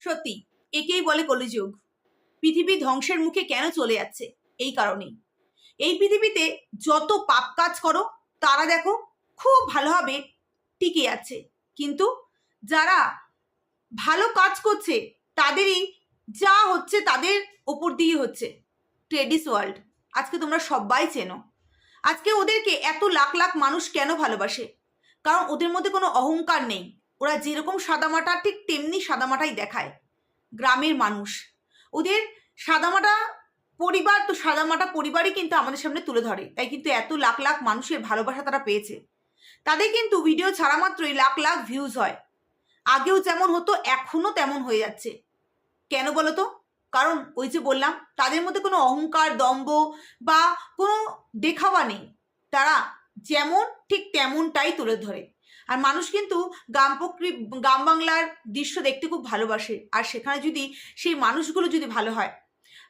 সত্যি, একেই বলে কলিযুগ। পৃথিবী ধ্বংসের মুখে কেন চলে যাচ্ছে? এই কারণেই। এই পৃথিবীতে যত পাপ কাজ করো, তারা দেখো খুব ভালোভাবে টিকে আছে। কিন্তু যারা ভালো কাজ করছে, তাদেরই যা হচ্ছে তাদের ওপর দিয়ে হচ্ছে। ট্রেডিস ওয়ার্ল্ড আজকে তোমরা সবাই চেনো। আজকে ওদেরকে এত লাখ লাখ মানুষ কেন ভালোবাসে? কারণ ওদের মধ্যে কোনো অহংকার নেই। ওরা যেরকম সাদামাটা, ঠিক তেমনি সাদামাটাই দেখায়। গ্রামের মানুষ। ওদের সাদামাটা পরিবার, তো সাদামাটা পরিবারই কিন্তু আমাদের সামনে তুলে ধরে। তাই কিন্তু এত লাখ লাখ মানুষের ভালোবাসা তারা পেয়েছে। তাদের কিন্তু ভিডিও ছাড়া মাত্রই লাখ লাখ ভিউজ হয়। আগেও যেমন হতো, এখনও তেমন হয়ে যাচ্ছে। কেন বলো তো? কারণ ওই যে বললাম, তাদের মধ্যে কোনো অহংকার দম্ভ বা কোনো দেখাওয়া নেই। তারা যেমন, ঠিক তেমনটাই তুলে ধরে। আর মানুষ কিন্তু গ্রাম প্রকৃ গ্রাম বাংলার দৃশ্য দেখতে খুব ভালোবাসে। আর সেখানে যদি সেই মানুষগুলো যদি ভালো হয়।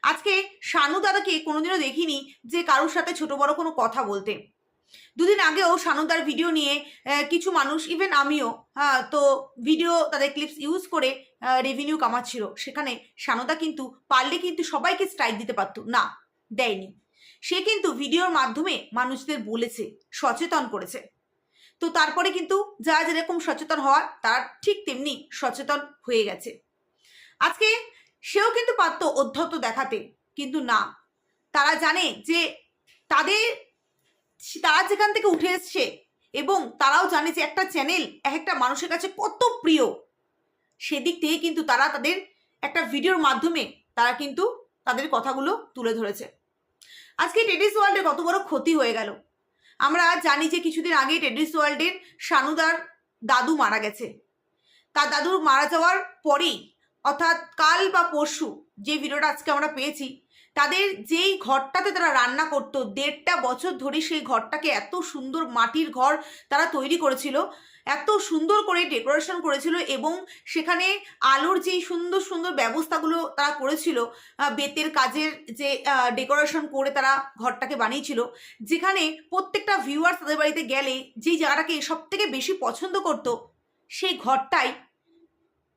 আজকে শানু দাদাকে কোনোদিনও দেখিনি যে কারোর সাথে ছোট বড় কোনো কথা বলতে। দুদিন আগেও শানুদার ভিডিও নিয়ে কিছু মানুষ ইভেন আমিও হ্যাঁ তো ভিডিও তাদের ক্লিপস ইউজ করে রেভিনিউ কামাচ্ছিল। সেখানে শানুদা কিন্তু পারলে কিন্তু সবাইকে স্ট্রাইক দিতে পারতো। না, দেয়নি। সে কিন্তু ভিডিওর মাধ্যমে মানুষদের বলেছে, সচেতন করেছে। তো তারপরে কিন্তু যা যেরকম সচেতন হওয়ার, তার ঠিক তেমনি সচেতন হয়ে গেছে। আজকে সেও কিন্তু পারতো অধ্যত্ত দেখাতে, কিন্তু না। তারা জানে যে তাদের, তারা যেখান থেকে উঠে এসছে এবং তারাও জানে যে একটা চ্যানেল এক একটা মানুষের কাছে কত প্রিয়। সেদিক থেকে কিন্তু তারা তাদের একটা ভিডিওর মাধ্যমে তারা কিন্তু তাদের কথাগুলো তুলে ধরেছে। আজকে টেডিস ওয়ার্ল্ডে কত বড় ক্ষতি হয়ে গেল। আমরা জানি যে কিছুদিন আগে টেডিস ওয়ার্ল্ডের সানুদার দাদু মারা গেছে। তার দাদুর মারা যাওয়ার পরেই, অর্থাৎ কাল বা পরশু যে ভিডিওটা আজকে আমরা পেয়েছি তাদের যেই ঘরটাতে তারা রান্না করতো, দেড়টা বছর ধরে সেই ঘরটাকে এত সুন্দর মাটির ঘর তারা তৈরি করেছিল, এত সুন্দর করে ডেকোরেশন করেছিল এবং সেখানে আলোর যেই সুন্দর সুন্দর ব্যবস্থাগুলো তারা করেছিল বেতের কাজের যে ডেকোরেশন করে তারা ঘরটাকে বানিয়েছিল, যেখানে প্রত্যেকটা ভিউয়ার্স তাদের বাড়িতে গেলে যেই জায়গাটাকে সব থেকে বেশি পছন্দ করত, সেই ঘরটাই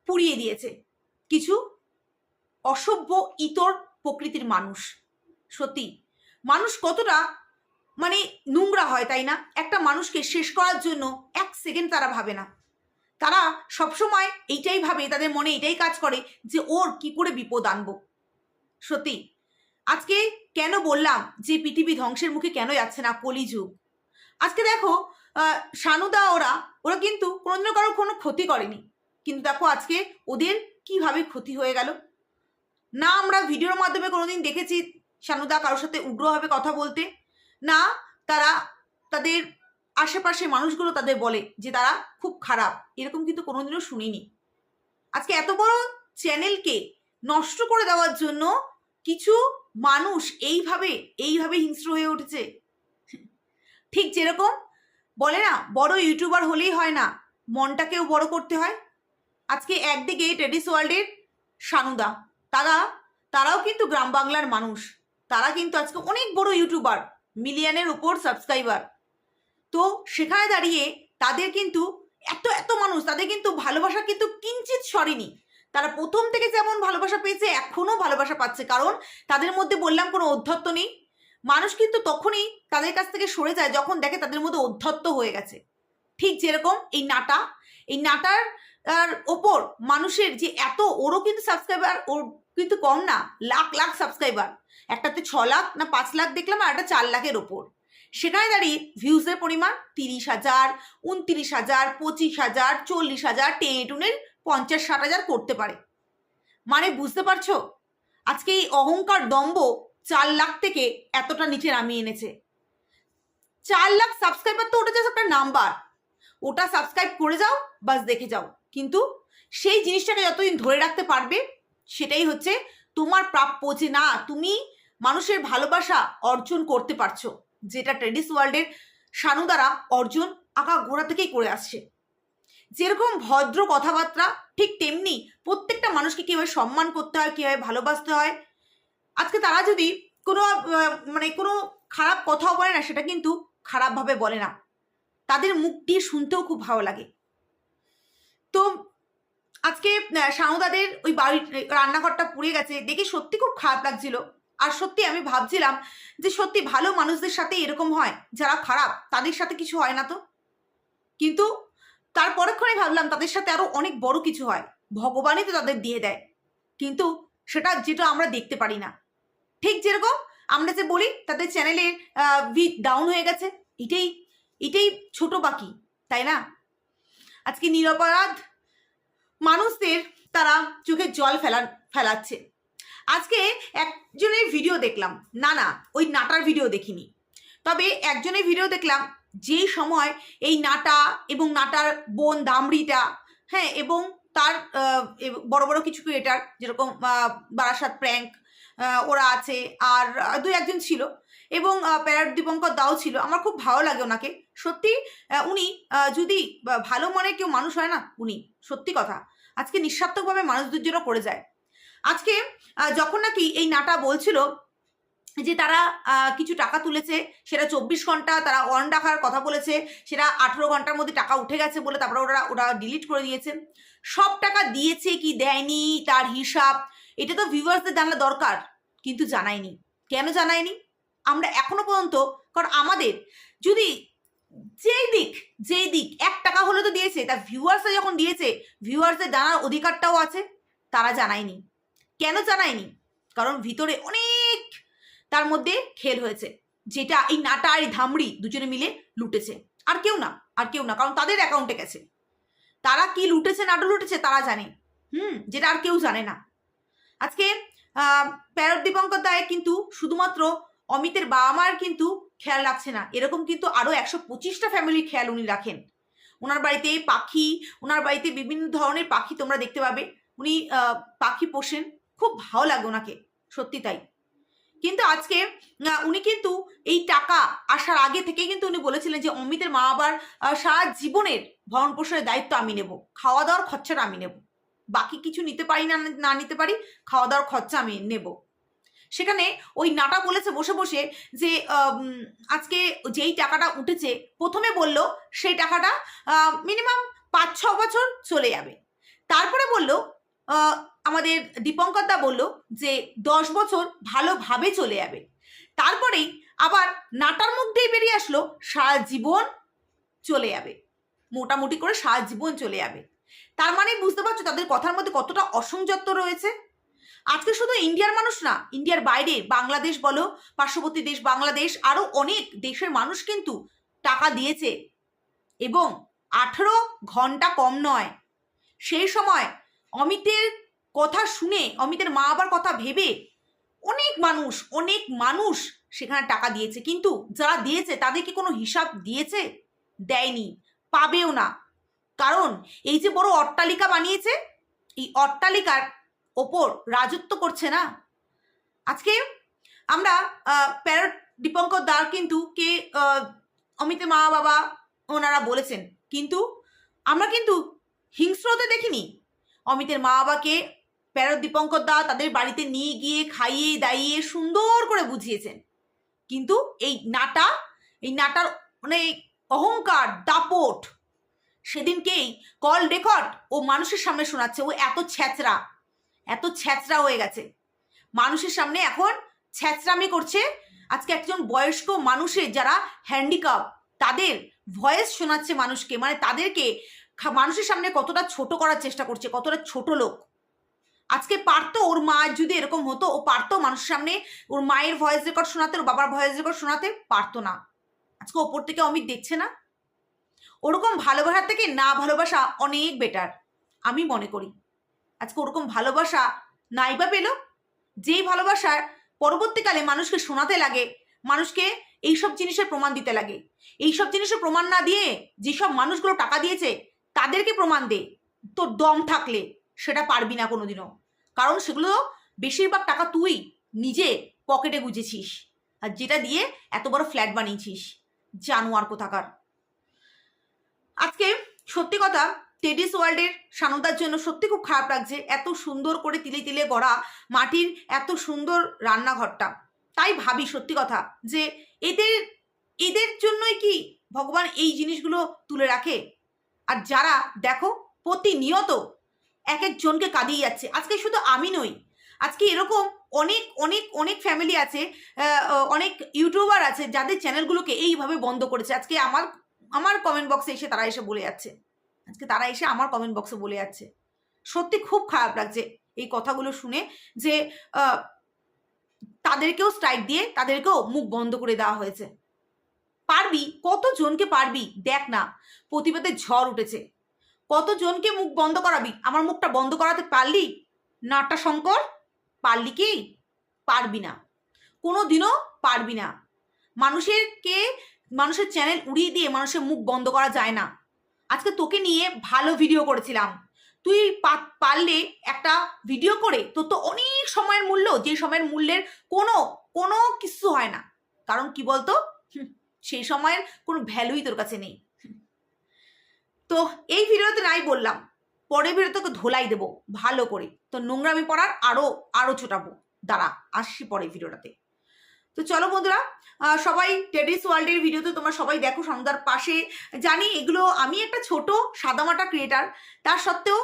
পুড়িয়ে দিয়েছে। কিছু অসভ্য ইতর প্রকৃতির মানুষ। সত্যি। মানুষ কতটা মানে নোংরা হয়, তাই না? একটা মানুষকে শেষ করার জন্য এক সেকেন্ড তারা ভাবে না। তারা সবসময় এইটাই ভাবে, তাদের মনে এটাই কাজ করে যে ওর কি করে বিপদ আনব। সত্যি। আজকে কেন বললাম যে পৃথিবী ধ্বংসের মুখে কেন যাচ্ছে না? কলিযুগ। আজকে দেখো সানুদা ওরা ওরা কিন্তু কোনোদিনও কারোর কোনো ক্ষতি করেনি। কিন্তু দেখো আজকে ওদের কীভাবে ক্ষতি হয়ে গেল? না আমরা ভিডিওর মাধ্যমে কোনোদিন দেখেছি শানুদা কারোর সাথে উগ্রভাবে কথা বলতে। না, তারা তাদের আশেপাশে মানুষগুলো তাদের বলে যে তারা খুব খারাপ। এরকম কিন্তু কোনোদিনও শুনিনি। আজকে এত বড় চ্যানেলকে নষ্ট করে দেওয়ার জন্য কিছু মানুষ এইভাবে এইভাবে হিংস্র হয়ে উঠেছে। ঠিক যেরকম বলে না, বড় ইউটিউবার হলেই হয় না, মনটাকেও বড় করতে হয়। আজকে একদিকে টেডিস ওয়ার্ল্ডের সানুদা। তারা, তারাও কিন্তু গ্রাম বাংলার মানুষ। তারা কিন্তু আজকে অনেক বড় ইউটিউবার, মিলিয়নের উপর সাবস্ক্রাইবার। তো সেখানে দাঁড়িয়ে তাদের কিন্তু এত এত মানুষ, তাদের কিন্তু ভালোবাসা কিন্তু কিঞ্চিত সরেনি। তারা প্রথম থেকে যেমন ভালোবাসা পেয়েছে, এখনও ভালোবাসা পাচ্ছে। কারণ তাদের মধ্যে বললাম কোনো অধ্যত্ত নেই। মানুষ কিন্তু তখনই তাদের কাছ থেকে সরে যায় যখন দেখে তাদের মধ্যে অধ্যত্ত হয়ে গেছে। ঠিক যেরকম এই নাটা, এই নাটার আর ওপর মানুষের যে এত, ওরও কিন্তু সাবস্ক্রাইবার ওর কিন্তু কম না, লাখ লাখ সাবস্ক্রাইবার একটাতে ছ লাখ না পাঁচ লাখ দেখলাম আর একটা চার লাখের ওপর। সেখানে দাঁড়িয়ে ভিউজের পরিমাণ তিরিশ হাজার, উনত্রিশ হাজার, পঁচিশ হাজার, চল্লিশ হাজার টেনে টুনের পঞ্চাশ, ষাট হাজার করতে পারে। মানে বুঝতে পারছ? আজকে এই অহংকার দম্ব চার লাখ থেকে এতটা নিচে নামিয়ে এনেছে। চার লাখ সাবস্ক্রাইবার তো ওটা জাস্ট একটা নাম্বার ওটা সাবস্ক্রাইব করে যাও, বাস দেখে যাও। কিন্তু সেই জিনিসটাকে যতদিন ধরে রাখতে পারবে, সেটাই হচ্ছে তোমার প্রাপ্য যে না, তুমি মানুষের ভালোবাসা অর্জন করতে পারছ, যেটা ট্রেডিস ওয়ার্ল্ডের শানু দ্বারা অর্জন আঁকা গোড়া থেকেই করে আসছে। যেরকম ভদ্র কথাবার্তা, ঠিক তেমনি প্রত্যেকটা মানুষকে কীভাবে সম্মান করতে হয়, কীভাবে ভালোবাসতে হয়, আজকে তারা যদি কোনো মানে কোনো খারাপ কথাও বলে না, সেটা কিন্তু খারাপভাবে বলে না। তাদের মুখ দিয়ে শুনতেও খুব ভালো লাগে। তো আজকে আহ, সানুদাদের ওই বাড়ির রান্নাঘরটা পুড়ে গেছে। দেখে সত্যি খুব খারাপ লাগছিল। আর সত্যি আমি ভাবছিলাম যে সত্যি ভালো মানুষদের সাথে এরকম হয় যারা খারাপ তাদের সাথে কিছু হয় না তো? কিন্তু তার পরক্ষণে ভাবলাম তাদের সাথে আরও অনেক বড় কিছু হয়। ভগবানই তো তাদের দিয়ে দেয়। কিন্তু সেটা যেটা আমরা দেখতে পারি না। ঠিক যেরকম আমরা যে বলি তাদের চ্যানেলের ভি ডাউন হয়ে গেছে। এটাই এটাই ছোট বাকি তাই না? আজকে নিরপরাধ মানুষদের তারা চোখে জল ফেলা ফেলাচ্ছে। আজকে একজনের ভিডিও দেখলাম। না না, ওই নাটার ভিডিও দেখিনি। তবে একজনের ভিডিও দেখলাম যেই সময় এই নাটা এবং নাটার বোন দামড়িটা হ্যাঁ এবং তার বড় বড় কিছু ক্রিয়েটার যেরকম বারাসাত প্র্যাঙ্ক ওরা আছে, আর দু একজন ছিল। এবং প্যারাট দীপঙ্কর দাও ছিল। আমার খুব ভালো লাগে ওনাকে। সত্যি উনি যদি ভালো মনে কেউ মানুষ হয় না, উনি, সত্যি কথা। আজকে নিঃস্বার্থকভাবে মানুষদের জন্য করে যায়। আজকে যখন নাকি এই নাটা বলছিল যে তারা কিছু টাকা তুলেছে, সেটা চব্বিশ ঘণ্টা তারা অন রাখার কথা বলেছে, সেটা আঠেরো ঘণ্টার মধ্যে টাকা উঠে গেছে বলে তারপরে ওরা ওরা ডিলিট করে দিয়েছে। সব টাকা দিয়েছে কি দেয়নি, তার হিসাব, এটা তো ভিউয়ার্সদের জানা দরকার, কিন্তু জানায়নি। কেন জানায়নি? আমরা এখনও পর্যন্ত, কারণ আমাদের, যদি যেই দিক যেই দিক, এক টাকা হলে তো দিয়েছে। তা ভিউয়ার্সে যখন দিয়েছে ভিউয়ার্সের জানার অধিকারটাও আছে, তারা জানায়নি। কেন জানায়নি? কারণ ভিতরে অনেক তার মধ্যে খেল হয়েছে, যেটা এই নাটা আর এই ধামড়ি দুজনে মিলে লুটেছে। আর কেউ না, আর কেউ না, কারণ তাদের অ্যাকাউন্টে গেছে। তারা কি লুটেছে নাটু লুটেছে, তারা জানে। হুম, যেটা আর কেউ জানে না। আজকে প্যারট দীপঙ্কর দায় কিন্তু শুধুমাত্র অমিতের বাবা মার কিন্তু খেয়াল রাখছে না। এরকম কিন্তু আরও একশো পঁচিশটা ফ্যামিলির খেয়াল উনি রাখেন। ওনার বাড়িতে পাখি ওনার বাড়িতে বিভিন্ন ধরনের পাখি তোমরা দেখতে পাবে। উনি পাখি পোষেন, খুব ভালো লাগে ওনাকে, সত্যি তাই। কিন্তু আজকে উনি কিন্তু এই টাকা আসার আগে থেকে কিন্তু উনি বলেছিলেন যে, অমিতের মা বাবার সারা জীবনের ভরণ পোষণের দায়িত্ব আমি নেব খাওয়া দাওয়ার খরচাটা আমি নেব। বাকি কিছু নিতে পারি না না নিতে পারি খাওয়া দাওয়ার খরচা আমি নেব। সেখানে ওই নাটা বলেছে বসে বসে যে আজকে যেই টাকাটা উঠেছে, প্রথমে বলল সেই টাকাটা মিনিমাম পাঁচ, ছ বছর চলে যাবে। তারপরে বলল আমাদের দীপঙ্কর দা বলল যে, দশ বছর ভালোভাবে চলে যাবে। তারপরেই আবার নাটার দিয়ে বেরিয়ে আসলো, সারা জীবন চলে যাবে। মোটামুটি করে সারা জীবন চলে যাবে। তার মানে বুঝতে পারছ তাদের কথার মধ্যে কতটা অসংযত্ত রয়েছে? আজকে শুধু ইন্ডিয়ার মানুষ না, ইন্ডিয়ার বাইরে বাংলাদেশ বলো, পার্শ্ববর্তী দেশ বাংলাদেশ আরও অনেক দেশের মানুষ কিন্তু টাকা দিয়েছে। এবং আঠেরো ঘণ্টা কম নয়। সেই সময় অমিতের কথা শুনে, অমিতের মা বাবার কথা ভেবে অনেক মানুষ অনেক মানুষ সেখানে টাকা দিয়েছে। কিন্তু যারা দিয়েছে, তাদের কি কোনো হিসাব দিয়েছে? দেয়নি, পাবেও না। কারণ এই যে বড় অট্টালিকা বানিয়েছে, এই অট্টালিকার ওপর রাজত্ব করছে না। আজকে আমরা প্যারট দীপঙ্কর দার কিন্তু কে অমিতের মা বাবা ওনারা বলেছেন। কিন্তু আমরা কিন্তু হিংস্রতে দেখিনি। অমিতের মা বাবাকে প্যারট দীপঙ্কর দা তাদের বাড়িতে নিয়ে গিয়ে খাইয়ে দাইয়ে সুন্দর করে বুঝিয়েছেন। কিন্তু এই নাটা, এই নাটার মানে অহংকার, দাপট, সেদিনকেই কল রেকর্ড ও মানুষের সামনে শোনাচ্ছে। ও এত ছ্যাচরা এত ছ্যাচরা হয়ে গেছে। মানুষের সামনে এখন ছ্যাচরামি করছে। আজকে একজন বয়স্ক মানুষের যারা হ্যান্ডিক্যাপ তাদের ভয়েস শোনাচ্ছে মানুষকে। মানে তাদেরকে মানুষের সামনে কতটা ছোট করার চেষ্টা করছে, কতটা ছোট লোক। আজকে পারতো ওর মা যদি এরকম হতো, ও পারতো মানুষের সামনে ওর মায়ের ভয়েস রেকর্ড শোনাতে ওর বাবার ভয়েস রেকর্ড শোনাতে পারতো না। আজকে ওপর থেকে অমিত দেখছে না। ওরকম ভালোবাসার থেকে না ভালোবাসা অনেক বেটার আমি মনে করি। আজকে ওরকম ভালোবাসা নাইবা পেল? যেই ভালোবাসার পরবর্তীকালে মানুষকে শোনাতে লাগে, মানুষকে এইসব জিনিসের প্রমাণ দিতে লাগে। এইসব জিনিসের প্রমাণ না দিয়ে যেসব মানুষগুলো টাকা দিয়েছে, তাদেরকে প্রমাণ দে। তোর দম থাকলে সেটা পারবি না কোনোদিনও। কারণ সেগুলো বেশিরভাগ টাকা তুই নিজে পকেটে গুজেছিস আর যেটা দিয়ে এত বড় ফ্ল্যাট বানিয়েছিস। জানোয়ার কোথাকার। আজকে সত্যি কথা টেডিস ওয়ার্ল্ডের সানুদার জন্য সত্যি খুব খারাপ লাগছে এত সুন্দর করে তিলে তিলে গড়া মাটির এত সুন্দর রান্নাঘরটা। তাই ভাবি সত্যি কথা যে এদের এদের জন্যই কি ভগবান এই জিনিসগুলো তুলে রাখে? আর যারা দেখো প্রতিনিয়ত এক একজনকে কাঁদিয়ে যাচ্ছে। আজকে শুধু আমি নই, আজকে এরকম অনেক অনেক অনেক ফ্যামিলি আছে অনেক ইউটিউবার আছে যাদের চ্যানেলগুলোকে এইভাবে বন্ধ করেছে। আজকে আমার আমার কমেন্ট বক্সে এসে তারা এসে বলে যাচ্ছে। আজকে তারা এসে আমার কমেন্ট বক্সে বলে যাচ্ছে। সত্যি খুব খারাপ লাগছে এই কথাগুলো শুনে যে তাদেরকেও স্ট্রাইক দিয়ে তাদেরকেও মুখ বন্ধ করে দেওয়া হয়েছে। পারবি? কতজনকে পারবি? দেখ না, প্রতিবাদে ঝড় উঠেছে। কতজনকে মুখ বন্ধ করাবি? আমার মুখটা বন্ধ করাতে পারলি? নাট্টা শঙ্কর, পারলি কি? পারবি না। কোনো দিনও পারবি না। মানুষের কে মানুষের চ্যানেল উড়িয়ে দিয়ে মানুষের মুখ বন্ধ করা যায় না। আজকে তোকে নিয়ে ভালো ভিডিও করেছিলাম। তুই পারলে একটা ভিডিও করে তোর তো অনেক সময়ের মূল্য, যে সময়ের মূল্যের কোনো কোনো কিছু হয় না। কারণ কি বলতো? সেই সময়ের কোনো ভ্যালুই তোর কাছে নেই। তো এই ভিডিওতে নাই বললাম, পরের ভিডিও তোকে ধোলাই দেবো, ভালো করে। তো নোংরামি পড়ার আরও আরও ছোটাবো। দাঁড়া, আসছি পরের ভিডিওটাতে তো চলো বন্ধুরা সবাই টেডিস ওয়ার্ল্ডের ভিডিওতে তোমরা সবাই দেখো সন্ধ্যার পাশে। জানি এগুলো আমি একটা ছোট সাদামাটা ক্রিয়েটার তার সত্ত্বেও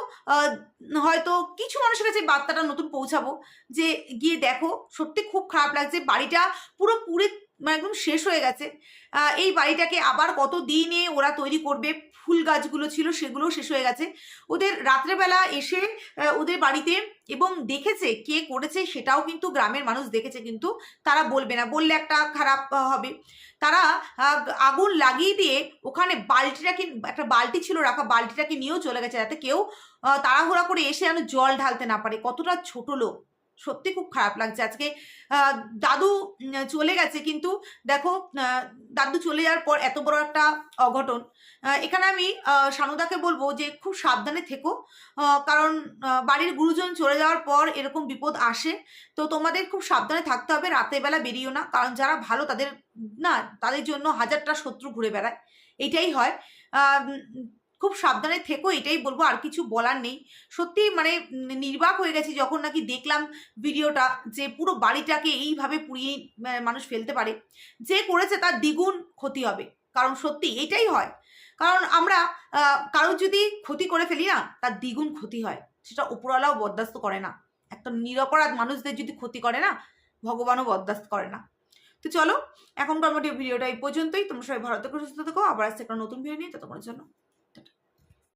হয়তো কিছু মানুষের কাছে বার্তাটা নতুন পৌঁছাবো যে গিয়ে দেখো, সত্যি খুব খারাপ লাগছে। বাড়িটা পুরো পুরে মানে একদম শেষ হয়ে গেছে। এই বাড়িটাকে আবার কত দিনে ওরা তৈরি করবে, ফুল গাছগুলো ছিল সেগুলোও শেষ হয়ে গেছে। ওদের রাত্রেবেলা এসে ওদের বাড়িতে এবং দেখেছে কে করেছে সেটাও কিন্তু গ্রামের মানুষ দেখেছে কিন্তু তারা বলবে না। বললে একটা খারাপ হবে। তারা আগুন লাগিয়ে দিয়ে ওখানে বালতিটাকে একটা বালতি ছিল রাখা, বালতিটাকে নিয়েও চলে গেছে যাতে কেউ তাড়াহুড়া করে এসে যেন জল ঢালতে না পারে। কতটা ছোট লোক। সত্যি খুব খারাপ লাগছে। আজকে দাদু চলে গেছে কিন্তু দেখো দাদু চলে যাওয়ার পর এত বড় একটা অঘটন। এখানে আমি সানুদাকে বলব যে খুব সাবধানে থেকো। কারণ বাড়ির গুরুজন চলে যাওয়ার পর এরকম বিপদ আসে। তো তোমাদের খুব সাবধানে থাকতে হবে, রাতের বেলা বেরিয়েও না। কারণ যারা ভালো তাদের, না, তাদের জন্য হাজারটা শত্রু ঘুরে বেড়ায়। এটাই হয়। খুব সাবধানে থেকো, এটাই বলব, আর কিছু বলার নেই। সত্যি মানে নির্বাক হয়ে গেছি যখন নাকি দেখলাম ভিডিওটা যে পুরো বাড়িটাকে এইভাবে পুড়িয়ে মানুষ ফেলতে পারে। যে করেছে তার দ্বিগুণ ক্ষতি হবে, কারণ সত্যি এটাই হয়। কারণ আমরা কারোর যদি ক্ষতি করে ফেলি না, তার দ্বিগুণ ক্ষতি হয়। সেটা উপরওয়ালাও বরদাস্ত করে না। একটা নিরপরাধ মানুষদের যদি ক্ষতি করে না, ভগবানও বরদাস্ত করে না। তো চলো, এখনকার মতো ভিডিওটা এই পর্যন্তই। তোমরা সবাই ভালো থেকো, সুস্থ থেকো। আবার আসছে একটা নতুন ভিডিও নিয়ে তোমার জন্য।